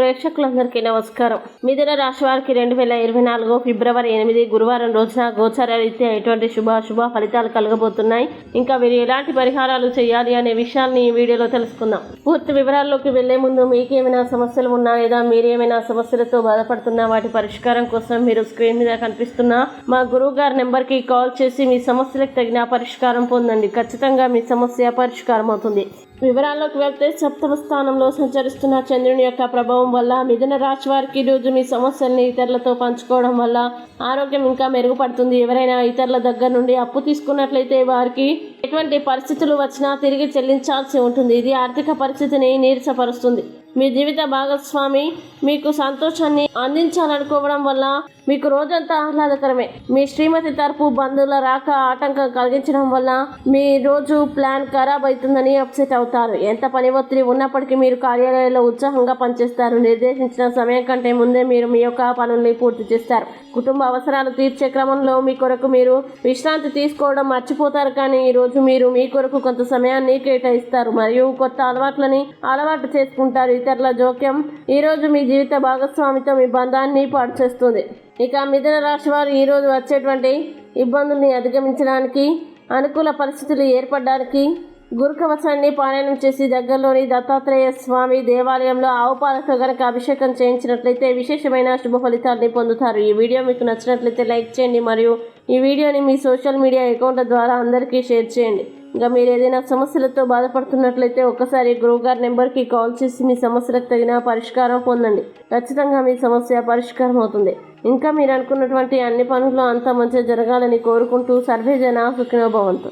ప్రేక్షకులందరికీ నమస్కారం. మిథున రాశి వారికి రెండు వేల ఇరవై నాలుగు ఫిబ్రవరి ఎనిమిది గురువారం రోజున గోచార రీత్యా ఎటువంటి శుభ శుభ ఫలితాలు కలగబోతున్నాయి. ఇంకా మీరు ఎలాంటి పరిహారాలు చేయాలి అనే విషయాన్ని ఈ వీడియోలో తెలుసుకుందాం. పూర్తి వివరాల్లోకి వెళ్ళే ముందు మీకు ఏమైనా సమస్యలు ఉన్నా లేదా మీరు ఏమైనా సమస్యలతో బాధపడుతున్నా వాటి పరిష్కారం కోసం మీరు స్క్రీన్ మీద కనిపిస్తున్న మా గురువు గారి నెంబర్కి కాల్ చేసి మీ సమస్యలకు తగిన పరిష్కారం పొందండి. ఖచ్చితంగా మీ సమస్య పరిష్కారం అవుతుంది వివరాల్లోకి వెళ్తే సప్తమ స్థానంలో సంచరిస్తున్న చంద్రుని యొక్క ప్రభావం వల్ల మిథున రాశి వారికి రోజు మీ సమస్యల్ని ఇతరులతో పంచుకోవడం వల్ల ఆరోగ్యం ఇంకా మెరుగుపడుతుంది. ఎవరైనా ఇతరుల దగ్గర నుండి అప్పు తీసుకున్నట్లయితే వారికి ఎటువంటి పరిస్థితులు వచ్చినా తిరిగి చెల్లించాల్సి ఉంటుంది. ఇది ఆర్థిక పరిస్థితిని నీరసపరుస్తుంది. మీ జీవిత భాగస్వామి మీకు సంతోషాన్ని అందించాలనుకోవడం వల్ల మీకు రోజంతా ఆహ్లాదకరమే. మీ శ్రీమతి తరపు బంధువుల రాక ఆటంకం కలిగించడం వల్ల మీ రోజు ప్లాన్ ఖరాబ్ అవుతుందని అప్సెట్ అవుతారు. ఎంత పని ఒత్తిడి ఉన్నప్పటికీ మీరు కార్యాలయంలో ఉత్సాహంగా పనిచేస్తారు. నిర్దేశించిన సమయం కంటే ముందే మీరు మీ యొక్క పనుల్ని పూర్తి చేస్తారు. కుటుంబ అవసరాలు తీర్చే క్రమంలో మీ కొరకు మీరు విశ్రాంతి తీసుకోవడం మర్చిపోతారు కానీ ఈరోజు రోజు మీరు మీ కొరకు కొంత సమయాన్ని కేటాయిస్తారు మరియు కొత్త అలవాట్లని అలవాటు చేసుకుంటారు. ఇతరుల జోక్యం ఈ రోజు మీ జీవిత భాగస్వామితో మీ బంధాన్ని పాడు చేస్తుంది. ఇక మిథున రాశి వారు ఈ రోజు వచ్చేటువంటి ఇబ్బందుల్ని అధిగమించడానికి అనుకూల పరిస్థితులు ఏర్పడడానికి గురుకవచాన్ని పారాయణం చేసి దగ్గరలోని దత్తాత్రేయ స్వామి దేవాలయంలో ఆవు పాలతో గనక అభిషేకం చేయించినట్లయితే విశేషమైన శుభ ఫలితాన్ని పొందుతారు. ఈ వీడియో మీకు నచ్చినట్లయితే లైక్ చేయండి మరియు ఈ వీడియోని మీ సోషల్ మీడియా అకౌంట్ల ద్వారా అందరికీ షేర్ చేయండి. ఇంకా మీరు ఏదైనా సమస్యలతో బాధపడుతున్నట్లయితే ఒక్కసారి గురువుగారి నెంబర్కి కాల్ చేసి మీ సమస్యలకు తగిన పరిష్కారం పొందండి. ఖచ్చితంగా మీ సమస్య పరిష్కారం అవుతుంది. ఇంకా మీరు అనుకున్నటువంటి అన్ని పనులు అంతా మంచిగా జరగాలని కోరుకుంటూ సర్వే జన సుఖినోభవంతు